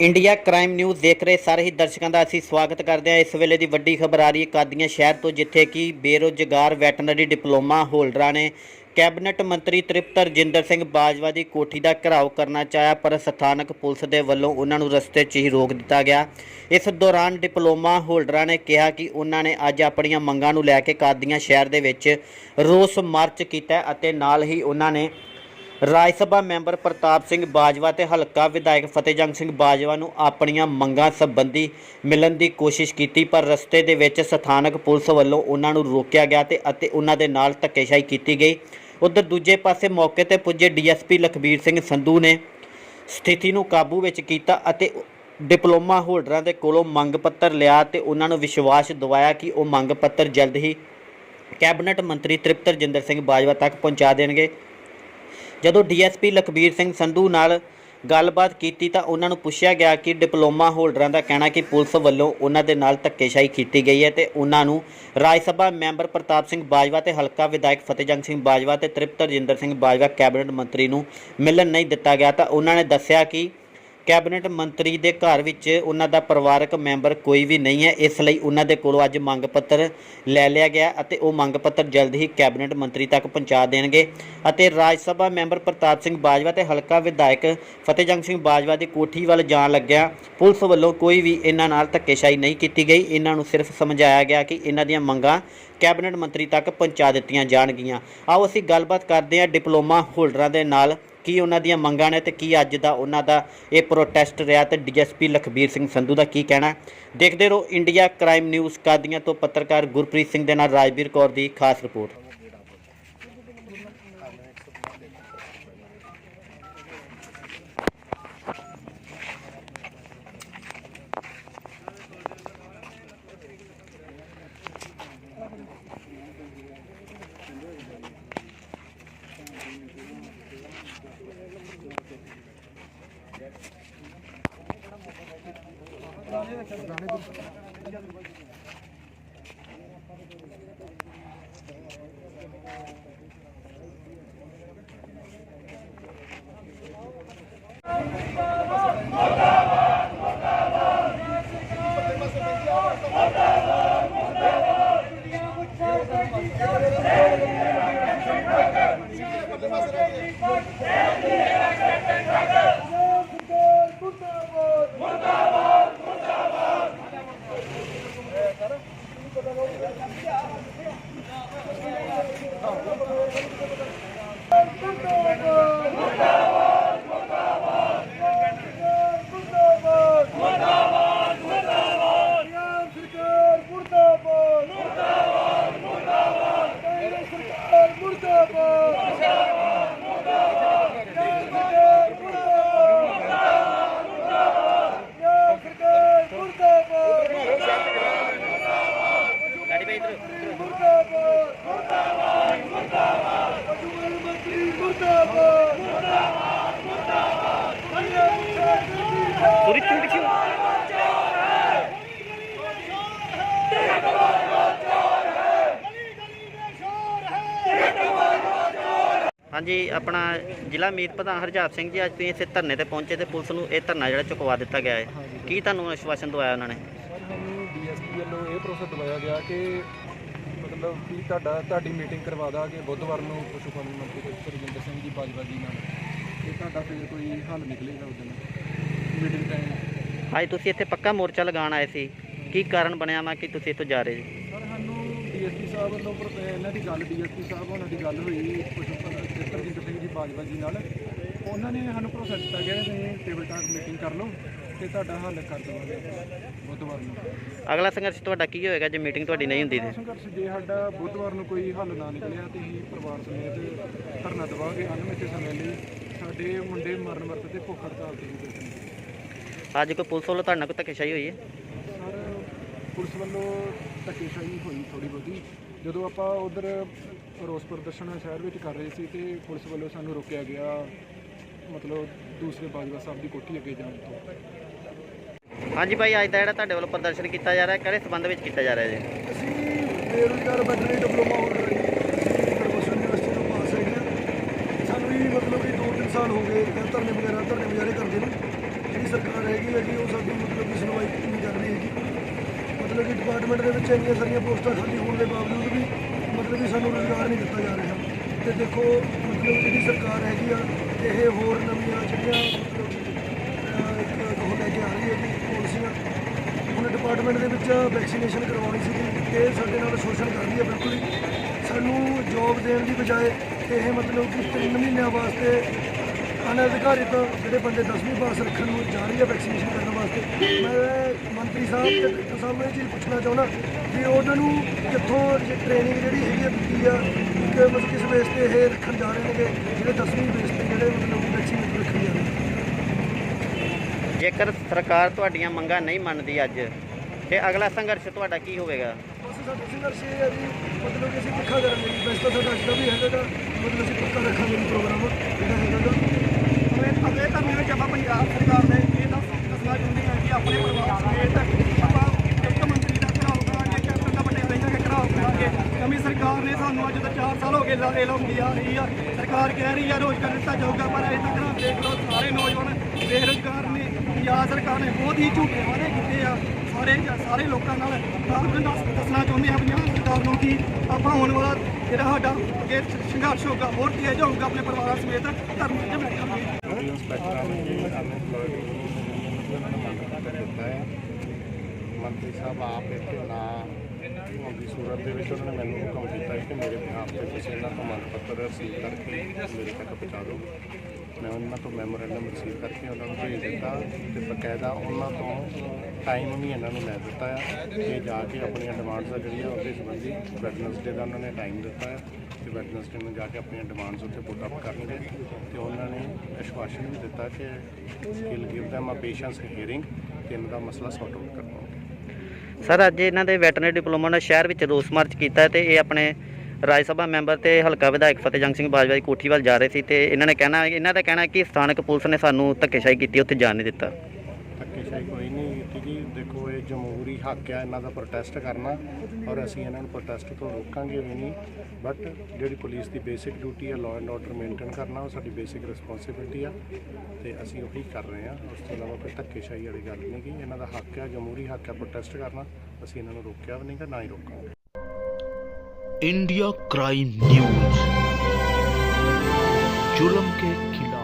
India crime news ਦੇਖ ਰਹੇ ਸਾਰੇ ਹੀ ਦਰਸ਼ਕਾਂ ਦਾ ਅਸੀਂ ਸਵਾਗਤ ਕਰਦੇ ਹਾਂ। ਇਸ ਵੇਲੇ ਦੀ ਵੱਡੀ ਖਬਰ ਆ ਰਹੀ ਹੈ ਕਾਦੀਆਂ ਸ਼ਹਿਰ ਤੋਂ, ਜਿੱਥੇ ਕਿ ਬੇਰੋਜ਼ਗਾਰ ਵੈਟਰਨਰੀ ਡਿਪਲੋਮਾ ਹੋਲਡਰਾਂ ਨੇ ਕੈਬਨਿਟ ਮੰਤਰੀ ਤ੍ਰਿਪਤ ਰਜਿੰਦਰ ਸਿੰਘ ਬਾਜਵਾ ਦੀ ਕੋਠੀ ਦਾ ਘਿਰਾਓ ਕਰਨਾ ਚਾਹਿਆ, ਪਰ ਸਥਾਨਕ ਪੁਲਿਸ ਦੇ ਵੱਲੋਂ ਉਹਨਾਂ ਨੂੰ ਰਸਤੇ 'ਚ ਹੀ ਰੋਕ ਦਿੱਤਾ ਗਿਆ। ਇਸ ਦੌਰਾਨ ਡਿਪਲੋਮਾ ਹੋਲਡਰਾਂ ਨੇ ਕਿਹਾ ਕਿ ਉਹਨਾਂ ਨੇ ਅੱਜ ਆਪਣੀਆਂ ਮੰਗਾਂ ਨੂੰ ਲੈ ਕੇ ਕਾਦੀਆਂ ਸ਼ਹਿਰ ਦੇ ਵਿੱਚ ਰੋਸ ਮਾਰਚ ਕੀਤਾ ਅਤੇ ਨਾਲ ਹੀ ਉਹਨਾਂ ਨੇ ਰਾਜ ਸਭਾ ਮੈਂਬਰ ਪ੍ਰਤਾਪ ਸਿੰਘ ਬਾਜਵਾ ਤੇ ਹਲਕਾ ਵਿਧਾਇਕ ਫਤਿਹਜੰਗ ਸਿੰਘ ਬਾਜਵਾ ਨੂੰ ਆਪਣੀਆਂ ਮੰਗਾਂ ਸੰਬੰਧੀ ਮਿਲਣ ਦੀ ਕੋਸ਼ਿਸ਼ ਕੀਤੀ, ਪਰ ਰਸਤੇ ਦੇ ਵਿੱਚ ਸਥਾਨਕ ਪੁਲਿਸ ਵੱਲੋਂ ਉਹਨਾਂ ਨੂੰ ਰੋਕਿਆ ਗਿਆ ਤੇ ਅਤੇ ਉਹਨਾਂ ਦੇ ਨਾਲ ਧੱਕੇਸ਼ਾਹੀ ਕੀਤੀ ਗਈ। ਉਧਰ ਦੂਜੇ ਪਾਸੇ ਮੌਕੇ ਤੇ ਪੁੱਜੇ ਡੀਐਸਪੀ ਲਖਬੀਰ ਸਿੰਘ ਸੰਧੂ ਨੇ ਸਥਿਤੀ ਨੂੰ ਕਾਬੂ ਵਿੱਚ ਕੀਤਾ ਅਤੇ ਡਿਪਲੋਮਾ ਹੋਲਡਰਾਂ ਦੇ ਕੋਲੋਂ ਮੰਗ ਪੱਤਰ ਲਿਆ ਤੇ ਉਹਨਾਂ ਨੂੰ ਵਿਸ਼ਵਾਸ ਦਿਵਾਇਆ ਕਿ ਉਹ ਮੰਗ ਪੱਤਰ ਜਲਦ ਹੀ ਕੈਬਨਿਟ ਮੰਤਰੀ ਤ੍ਰਿਪਤ ਰਜਿੰਦਰ ਸਿੰਘ ਬਾਜਵਾ ਤੱਕ ਪਹੁੰਚਾ ਦੇਣਗੇ। ਜਦੋਂ ਡੀਐਸਪੀ ਲਖਬੀਰ ਸਿੰਘ ਸੰਧੂ ਨਾਲ ਗੱਲਬਾਤ ਕੀਤੀ ਤਾਂ ਉਹਨਾਂ ਨੂੰ ਪੁੱਛਿਆ ਗਿਆ ਕਿ ਡਿਪਲੋਮਾ ਹੋਲਡਰਾਂ ਦਾ ਕਹਿਣਾ ਕਿ ਪੁਲਿਸ ਵੱਲੋਂ ਉਹਨਾਂ ਦੇ ਨਾਲ ਧੱਕੇਸ਼ਾਹੀ ਕੀਤੀ ਗਈ ਹੈ ਤੇ ਉਹਨਾਂ ਨੂੰ ਰਾਜ ਸਭਾ ਮੈਂਬਰ ਪ੍ਰਤਾਪ ਸਿੰਘ ਬਾਜਵਾ ਤੇ ਹਲਕਾ ਵਿਧਾਇਕ ਫਤਿਹਜੰਗ ਸਿੰਘ ਬਾਜਵਾ ਤੇ ਤ੍ਰਿਪਤ ਰਜਿੰਦਰ ਸਿੰਘ ਬਾਜਵਾ ਕੈਬਨਿਟ ਮੰਤਰੀ ਨੂੰ ਮਿਲਣ ਨਹੀਂ ਦਿੱਤਾ ਗਿਆ ਤਾਂ ਉਹਨਾਂ ਨੇ ਦੱਸਿਆ ਕਿ ਕੈਬਨਿਟ ਮੰਤਰੀ ਦੇ ਘਰ ਵਿੱਚ ਉਹਨਾਂ ਦਾ ਪਰਿਵਾਰਕ ਮੈਂਬਰ ਕੋਈ ਵੀ ਨਹੀਂ ਹੈ, ਇਸ ਲਈ ਉਹਨਾਂ ਦੇ ਕੋਲੋਂ ਅੱਜ ਮੰਗ ਪੱਤਰ ਲੈ ਲਿਆ ਗਿਆ ਅਤੇ ਉਹ ਮੰਗ ਪੱਤਰ ਜਲਦ ਹੀ ਕੈਬਨਿਟ ਮੰਤਰੀ ਤੱਕ ਪਹੁੰਚਾ ਦੇਣਗੇ। ਅਤੇ ਰਾਜ ਸਭਾ ਮੈਂਬਰ ਪ੍ਰਤਾਪ ਸਿੰਘ ਬਾਜਵਾ ਤੇ ਹਲਕਾ ਵਿਧਾਇਕ ਫਤਿਹਜੰਗ ਸਿੰਘ ਬਾਜਵਾ ਦੀ ਕੋਠੀ ਵੱਲ ਜਾਣ ਲੱਗਿਆ ਪੁਲਿਸ ਵੱਲੋਂ ਕੋਈ ਵੀ ਇਹਨਾਂ ਨਾਲ ਧੱਕੇਸ਼ਾਹੀ ਨਹੀਂ ਕੀਤੀ ਗਈ। ਇਹਨਾਂ ਨੂੰ ਸਿਰਫ ਸਮਝਾਇਆ ਗਿਆ ਕਿ ਇਹਨਾਂ ਦੀਆਂ ਮੰਗਾਂ ਕੈਬਨਿਟ ਮੰਤਰੀ ਤੱਕ ਪਹੁੰਚਾ ਦਿੱਤੀਆਂ ਜਾਣਗੀਆਂ। ਆਓ ਅਸੀਂ ਗੱਲਬਾਤ ਕਰਦੇ ਹਾਂ ਡਿਪਲੋਮਾ ਹੋਲਡਰਾਂ ਦੇ ਨਾਲ। ਕੀ ਉਹਨਾਂ ਦੀਆਂ ਮੰਗਾਂ ਨੇ ਤੇ ਕੀ ਅੱਜ ਦਾ ਉਹਨਾਂ ਦਾ ਇਹ ਪ੍ਰੋਟੈਸਟ ਰਿਹਾ ਤੇ ਡੀਐਸਪੀ ਲਖਬੀਰ ਸਿੰਘ ਸੰਧੂ ਦਾ ਕੀ ਕਹਿਣਾ ਦੇਖਦੇ ਰਹੋ ਇੰਡੀਆ ਕ੍ਰਾਈਮ ਨਿਊਜ਼ ਕਾਦੀਆਂ ਤੋਂ ਪੱਤਰਕਾਰ ਗੁਰਪ੍ਰੀਤ ਸਿੰਘ ਦੇ ਨਾਲ ਰਾਜਵੀਰ ਕੌਰ ਦੀ ਖਾਸ ਰਿਪੋਰਟ। やるわ。ਪੰਜਾਬ ਪੂਰੀ ਤੂੰ ਪਿੱਛੇ ਹਾਂਜੀ ਆਪਣਾ ਜ਼ਿਲ੍ਹਾ ਮੀਤ ਪ੍ਰਧਾਨ ਹਰਜਾਤ ਸਿੰਘ ਜੀ ਅੱਜ ਤੁਸੀਂ ਇੱਥੇ ਧਰਨੇ ਤੇ ਪਹੁੰਚੇ ਤੇ ਪੁਲਿਸ ਨੂੰ ਇਹ ਧਰਨਾ ਜਿਹੜਾ ਚੁਕਵਾ ਦਿੱਤਾ ਗਿਆ ਹੈ। ਕੀ ਤੁਹਾਨੂੰ ਆਸ਼ਵਾਸਨ ਦਵਾਇਆ ਉਹਨਾਂ ਨੇ? ਸਰ ਸਾਨੂੰ ਡੀਐਸਪੀ ਵੱਲੋਂ ਇਹ ਭਰੋਸਾ ਦਵਾਇਆ ਗਿਆ ਕਿ ਮਤਲਬ ਕਿ ਤੁਹਾਡਾ ਤੁਹਾਡੀ ਮੀਟਿੰਗ ਕਰਵਾ ਦਾਂਗੇ। ਬੁੱਧਵਾਰ ਨੂੰ ਪਸ਼ੂ ਪਾਲਣ ਮੰਤਰੀ ਡਾਕਟਰ ਰਜਿੰਦਰ ਸਿੰਘ ਜੀ ਬਾਜਵਾ ਜੀ ਨਾਲ। ਤੇ ਤੁਹਾਡਾ ਫਿਰ ਕੋਈ ਹੱਲ ਨਿਕਲੇਗਾ ਉਸ ਦਿਨ? ਮੀਟਿੰਗ ਅੱਜ ਤੁਸੀਂ ਇੱਥੇ ਪੱਕਾ ਮੋਰਚਾ ਲਗਾਉਣ ਆਏ ਸੀ। ਕੀ ਕਾਰਨ ਬਣਿਆ ਵਾ ਕਿ ਤੁਸੀਂ ਇੱਥੋਂ ਜਾ ਰਹੇ ਜੀ ਸਰ ਸਾਨੂੰ ਡੀਐਸਪੀ ਸਾਹਿਬ ਵੱਲੋਂ ਪਰ- ਇਹਨਾਂ ਦੀ ਗੱਲ ਡੀਐਸਪੀ ਸਾਹਿਬ ਉਹਨਾਂ ਦੀ ਗੱਲ ਹੋਈ ਪਸ਼ੂ ਪਾਲਣ ਡਾਕਟਰ ਰਜਿੰਦਰ ਸਿੰਘ ਜੀ ਬਾਜਵਾ ਜੀ ਨਾਲ। ਉਹਨਾਂ ਨੇ ਸਾਨੂੰ ਭਰੋਸਾ ਦਿੱਤਾ ਗਿਆ ਕਿ ਤੁਸੀਂ ਟੇਬਲ ਟਾਕ ਮੀਟਿੰਗ ਕਰ ਲਓ ਤੇ ਤੁਹਾਡਾ ਹੱਲ ਕਰ ਦੇਵਾਂਗੇ ਬੁੱਧਵਾਰ ਨੂੰ। ਅਗਲਾ ਸੰਘਰਸ਼ ਤੁਹਾਡਾ ਕੀ ਹੋਏਗਾ ਜੇ ਮੀਟਿੰਗ ਤੁਹਾਡੀ ਨਹੀਂ ਹੁੰਦੀ ਤੇ? ਸੰਘਰਸ਼ ਜੇ ਸਾਡਾ ਬੁੱਧਵਾਰ ਨੂੰ ਕੋਈ ਹੱਲ ਨਾ ਨਿਕਲਿਆ ਤੇ ਅਸੀਂ ਪਰਿਵਾਰ ਸਮੇਤ ਧਰਨਾ ਦੇਵਾਂਗੇ ਅਨਮਿੱਥੇ ਸਮੇਂ ਲਈ। ਸਾਡੇ ਮੁੰਡੇ ਮਰਨ ਵਰਤ ਤੇ ਭੁੱਖ ਹੜਤਾਲ ਤੇ ਵੀ ਬੈਠੇ ਅੱਜ ਕੋਈ ਪੁਲਿਸ ਵੱਲੋਂ ਤੁਹਾਡੇ ਨਾਲ ਕੋਈ ਧੱਕੇਸ਼ਾਹੀ ਹੋਈ ਹੈ? ਸਰ ਪੁਲਿਸ ਵੱਲੋਂ ਧੱਕੇਸ਼ਾਹੀ ਹੋਈ ਥੋੜੀ ਬਹੁਤੀ। ਜਦੋਂ ਆਪਾਂ ਉਧਰ ਰੋਸ ਪ੍ਰਦਰਸ਼ਨ ਸ਼ਹਿਰ ਵਿੱਚ ਕਰ ਰਹੇ ਸੀ ਤੇ ਪੁਲਿਸ ਵੱਲੋਂ ਸਾਨੂੰ ਰੋਕਿਆ ਗਿਆ ਮਤਲਬ ਦੂਸਰੇ ਬਾਜਵਾ ਸਾਹਿਬ ਦੀ ਕੋਠੀ ਅੱਗੇ ਜਾਣ ਤੋਂ। ਹਾਂਜੀ ਭਾਈ ਅੱਜ ਦਾ ਜਿਹੜਾ ਤੁਹਾਡੇ ਵੱਲੋਂ ਪ੍ਰਦਰਸ਼ਨ ਕੀਤਾ ਜਾ ਰਿਹਾ ਹੈ ਕਿਹੜੇ ਸਬੰਧ ਵਿੱਚ ਕੀਤਾ ਜਾ ਰਿਹਾ ਜੀ? ਅਸੀਂ ਬੇਰੁਜ਼ਗਾਰ ਵੈਟਰਨਰੀ ਡਿਪਲੋਮਾ ਹੋਲਡਰ ਹਾਂ ਪ੍ਰੋਫੈਸਰ ਯੂਨੀਵਰਸਿਟੀ ਤੋਂ ਪਾਸ ਹੈਗੇ ਹਾਂ ਸਾਨੂੰ ਵੀ ਮਤਲਬ ਕਿ 2-3 ਸਾਲ ਹੋ ਗਏ ਧਰਨੇ ਵਗੈਰਾ ਧਰਨੇ ਵਗੈਰਾ ਕਰਦੇ ਨੂੰ। ਸਰਕਾਰ ਹੈਗੀ ਹੈ ਜੀ, ਉਹ ਸਾਡੀ ਮਤਲਬ ਕਿ ਸੁਣਵਾਈ ਨਹੀਂ ਕਰ ਰਹੀ ਹੈਗੀ। ਮਤਲਬ ਕਿ ਡਿਪਾਰਟਮੈਂਟ ਦੇ ਵਿੱਚ ਇੰਨੀਆਂ ਸਾਰੀਆਂ ਪੋਸਟਾਂ ਖਾਲੀ ਹੋਣ ਦੇ ਬਾਵਜੂਦ ਵੀ ਮਤਲਬ ਕਿ ਸਾਨੂੰ ਰੁਜ਼ਗਾਰ ਨਹੀਂ ਦਿੱਤਾ ਜਾ ਰਿਹਾ। ਤੇ ਦੇਖੋ, ਮਤਲਬ ਜਿਹੜੀ ਸਰਕਾਰ ਹੈਗੀ ਆ, ਇਹ ਹੋਰ ਨਵੀਆਂ ਜਿਹੜੀਆਂ ਮਤਲਬ ਉਹ ਲੈ ਕੇ ਆ ਰਹੀ ਹੈ ਜੀ ਪਾਲਿਸੀਆਂ ਹੁਣ ਡਿਪਾਰਟਮੈਂਟ ਦੇ ਵਿੱਚ ਵੈਕਸੀਨੇਸ਼ਨ ਕਰਵਾਉਣੀ ਸੀ ਇਹ ਸਾਡੇ ਨਾਲ ਸ਼ੋਸ਼ਣ ਕਰ ਰਹੀ ਹੈ ਬਿਲਕੁਲ ਹੀ। ਸਾਨੂੰ ਜੌਬ ਦੇਣ ਦੀ ਬਜਾਏ ਇਹ ਮਤਲਬ ਕਿ 3 ਮਹੀਨਿਆਂ ਵਾਸਤੇ ਅਨਅਧਿਕਾਰਿਤ ਜਿਹੜੇ ਬੰਦੇ 10ਵੀਂ ਪਾਸ ਰੱਖਣ ਨੂੰ ਜਾ ਰਹੀ ਹੈ ਵੈਕਸੀਨੇਸ਼ਨ ਕਰਨ ਵਾਸਤੇ ਮੈਂ ਮੰਤਰੀ ਸਾਹਿਬ ਤੇ ਡਾਕਟਰ ਸਾਹਿਬ ਨੂੰ ਇਹ ਚੀਜ਼ ਪੁੱਛਣਾ ਚਾਹੁੰਦਾ ਕਿ ਉਹਨਾਂ ਨੂੰ ਕਿੱਥੋਂ ਟ੍ਰੇਨਿੰਗ ਜਿਹੜੀ ਹੈਗੀ ਹੈ ਦਿੱਤੀ ਆ ਕਿ ਮਤਲਬ ਕਿਸ ਬੇਸ ਤੇ ਇਹ ਰੱਖਣ ਜਾ ਰਹੇ ਨੇਗੇ ਜਿਹੜੇ 10ਵੀਂ ਬੇਸ ਤੇ ਜਿਹੜੇ ਮਤਲਬ ਵੈਕਸੀਨੇਸ਼ਨ ਰੱਖਣ ਜਾ ਰਹੇ ਜੇਕਰ ਸਰਕਾਰ ਤੁਹਾਡੀਆਂ ਮੰਗਾਂ ਨਹੀਂ ਮੰਨਦੀ ਅੱਜ ਤੇ ਅਗਲਾ ਸੰਘਰਸ਼ ਤੁਹਾਡਾ ਕੀ ਹੋਵੇਗਾ? ਬਸ ਸਾਡਾ ਸੰਘਰਸ਼ ਇਹ ਹੈ ਜੀ ਮਤਲਬ ਕਿ ਅਸੀਂ ਪੱਖਾ ਕਰਾਂਗੇ ਵੈਸੇ ਤਾਂ ਸਾਡਾ ਅੱਜ ਦਾ ਵੀ ਹੈਗਾ ਮਤਲਬ ਅਸੀਂ ਪੱਕਾ ਰੱਖਾਂਗੇ ਪ੍ਰੋਗਰਾਮ ਜਿਹੜਾ ਹੈਗਾ ਇਹ ਧਰਨੇ ਵਿੱਚ ਆਪਾਂ ਪੰਜਾਬ ਸਰਕਾਰ ਨੇ ਇਹ ਦੱਸ ਦੱਸਣਾ ਚਾਹੁੰਦੇ ਹਾਂ ਕਿ ਆਪਣੇ ਪਰਿਵਾਰ ਸਮੇਤ ਆਪਾਂ ਇੱਕ ਮੰਤਰੀ ਦਾ ਘਰਾਓ ਕਰਾਂਗੇ ਕੈਪਟਨ ਦਾ ਵੱਡੇ ਰਹਿਣਾ ਕਿ ਘਰਾਓ ਕਰਾਂਗੇ ਨਵੀਂ ਸਰਕਾਰ ਨੇ ਸਾਨੂੰ ਅੱਜ ਤੋਂ 4 ਸਾਲ ਹੋ ਗਏ ਲਾਰੇ ਲਾਉਂਦੀ ਆ ਰਹੀ ਆ। ਸਰਕਾਰ ਕਹਿ ਰਹੀ ਆ ਰੋਜ਼ਗਾਰ ਦਿੱਤਾ ਜਾਊਗਾ, ਪਰ ਅਜੇ ਤੱਕ ਨਾ ਦੇਖ ਲਓ, ਸਾਰੇ ਨੌਜਵਾਨ ਬੇਰੁਜ਼ਗਾਰ ਨੇ, ਪੰਜਾਬ ਸਰਕਾਰ ਨੇ ਬਹੁਤ ਹੀ ਝੂਠੇ ਵਾਅਦੇ ਕੀਤੇ ਆ। ਸਾਰੇ ਸਾਰੇ ਲੋਕਾਂ ਨਾਲ ਦੱਸਣਾ ਚਾਹੁੰਦੇ ਹਾਂ ਪੰਜਾਬ ਸਰਕਾਰ ਨੂੰ ਕਿ ਆਪਾਂ ਆਉਣ ਵਾਲਾ ਜਿਹੜਾ ਸਾਡਾ ਅੱਗੇ ਸੰਘਰਸ਼ ਹੋਊਗਾ, ਹੋਰ ਤੇਜ਼ ਹੋਊਗਾ, ਆਪਣੇ ਪਰਿਵਾਰਾਂ ਸਮੇਤ ਧਰਮ 'ਤੇ ਬੈਠਾਂਗੇ। ਇੰਸਪੈਕਟਰਾਂ ਨੇ ਜੀ ਅਨਐਮਪਲੋਇਡ ਉਹਨਾਂ ਨੇ ਮੰਗ ਪੱਤਰ ਦਿੱਤਾ ਹੈ ਮੰਤਰੀ ਸਾਹਿਬ, ਆਪ ਇੱਥੇ ਨਾ ਹੋਣ ਸੂਰਤ ਦੇ ਵਿੱਚ ਉਹਨਾਂ ਨੇ ਮੈਨੂੰ ਹੁਕਮ ਕੀਤਾ ਕਿ ਮੇਰੇ ਬਿਹਾਫ ਤੇ ਤੁਸੀਂ ਇਹਨਾਂ ਤੋਂ ਮੰਗ ਪੱਤਰ ਰਸੀਵ ਕਰਕੇ ਮੇਰੇ ਤੱਕ ਪਹੁੰਚਾ ਦਿਓ। ਮੈਂ ਉਹਨਾਂ ਤੋਂ ਮੈਮੋਰੈਂਡਮ ਰਸੀਵ ਕਰਕੇ ਉਹਨਾਂ ਨੂੰ ਭੇਜ ਦਿੱਤਾ ਤੇ ਬਕਾਇਦਾ ਉਹਨਾਂ ਤੋਂ ਟਾਈਮ ਵੀ ਇਹਨਾਂ ਨੂੰ ਲੈ ਦਿੱਤਾ ਹੈ ਕਿ ਜਾ ਕੇ ਆਪਣੀਆਂ ਡਿਮਾਂਡਸ ਆ ਜਿਹੜੀਆਂ ਉਹਦੇ ਸੰਬੰਧੀ ਵੈਡਨਸਡੇ ਦਾ ਉਹਨਾਂ ਨੇ ਟਾਈਮ ਦਿੱਤਾ ਹੈ ਤੇ ਵੈਡਨਸਡੇ ਨੂੰ ਜਾ ਕੇ ਆਪਣੀਆਂ ਡਿਮਾਂਡਸ ਉੱਤੇ ਪੁੱਟ ਅਪ ਕਰਨਗੇ ਤੇ ਉਹਨਾਂ ਨੇ ਆਸ਼ਵਾਸਨ ਵੀ ਦਿੱਤਾ ਕਿ will give them a patience hearing ਤੇ ਇਹਨਾਂ ਦਾ ਮਸਲਾ ਸੌਟ ਆਊਟ ਕਰਵਾਉਣਗੇ। ਸਰ, ਅੱਜ ਇਹਨਾਂ ਦੇ ਵੈਟਰਨਰੀ ਡਿਪਲੋਮਾ ਨੇ ਸ਼ਹਿਰ ਵਿੱਚ ਰੋਸ ਮਾਰਚ ਕੀਤਾ ਤੇ ਇਹ ਆਪਣੇ ਰਾਜ ਸਭਾ ਮੈਂਬਰ ਤੇ ਹਲਕਾ ਵਿਧਾਇਕ ਫਤਿਹਜੰਗ ਸਿੰਘ ਬਾਜਵਾ ਦੀ ਕੋਠੀ ਵੱਲ ਜਾ ਰਹੇ ਸੀ ਤੇ ਇਹਨਾਂ ਨੇ ਕਹਿਣਾ, ਇਹਨਾਂ ਦਾ ਕਹਿਣਾ ਕਿ ਸਥਾਨਕ ਪੁਲਿਸ ਨੇ ਸਾਨੂੰ ਧੱਕੇਸ਼ਾਹੀ ਕੀਤੀ, ਉੱਥੇ ਜਾਣ ਨਹੀਂ ਦਿੱਤਾ। ਧੱਕੇਸ਼ਾਹੀ ਕੋਈ ਨਹੀਂ ਕੀਤੀ ਜੀ ਦੇਖੋ ਇਹ ਜਮਹੂਰੀ ਹੱਕ ਹੈ ਇਹਨਾਂ ਦਾ ਪ੍ਰੋਟੈਸਟ ਕਰਨਾ ਔਰ ਅਸੀਂ ਇਹਨਾਂ ਨੂੰ ਪ੍ਰੋਟੈਸਟ ਤੋਂ ਰੋਕਾਂਗੇ ਵੀ ਨਹੀਂ ਬਟ ਜਿਹੜੀ ਪੁਲਿਸ ਦੀ ਬੇਸਿਕ ਡਿਊਟੀ ਹੈ ਲਾਅ ਐਂਡ ਆਰਡਰ ਮੇਨਟੇਨ ਕਰਨਾ ਉਹ ਸਾਡੀ ਬੇਸਿਕ ਰਿਸਪੌਂਸਿਬਿਲਟੀ ਆ ਤੇ ਅਸੀਂ ਉਹੀ ਕਰ ਰਹੇ ਹਾਂ ਉਸ ਤੋਂ ਇਲਾਵਾ ਕੋਈ ਧੱਕੇਸ਼ਾਹੀ ਵਾਲੀ ਗੱਲ ਨਹੀਂ ਗੀ ਇਹਨਾਂ ਦਾ ਹੱਕ ਹੈ ਜਮਹੂਰੀ ਹੱਕ ਹੈ ਪ੍ਰੋਟੈਸਟ ਕਰਨਾ ਅਸੀਂ ਇਹਨਾਂ ਨੂੰ ਰੋਕਿਆ ਵੀ ਨਹੀਂਗਾ ਨਾ ਹੀ ਰੋਕਾਂਗੇ इंडिया क्राइम न्यूज जुल्म के खिलाफ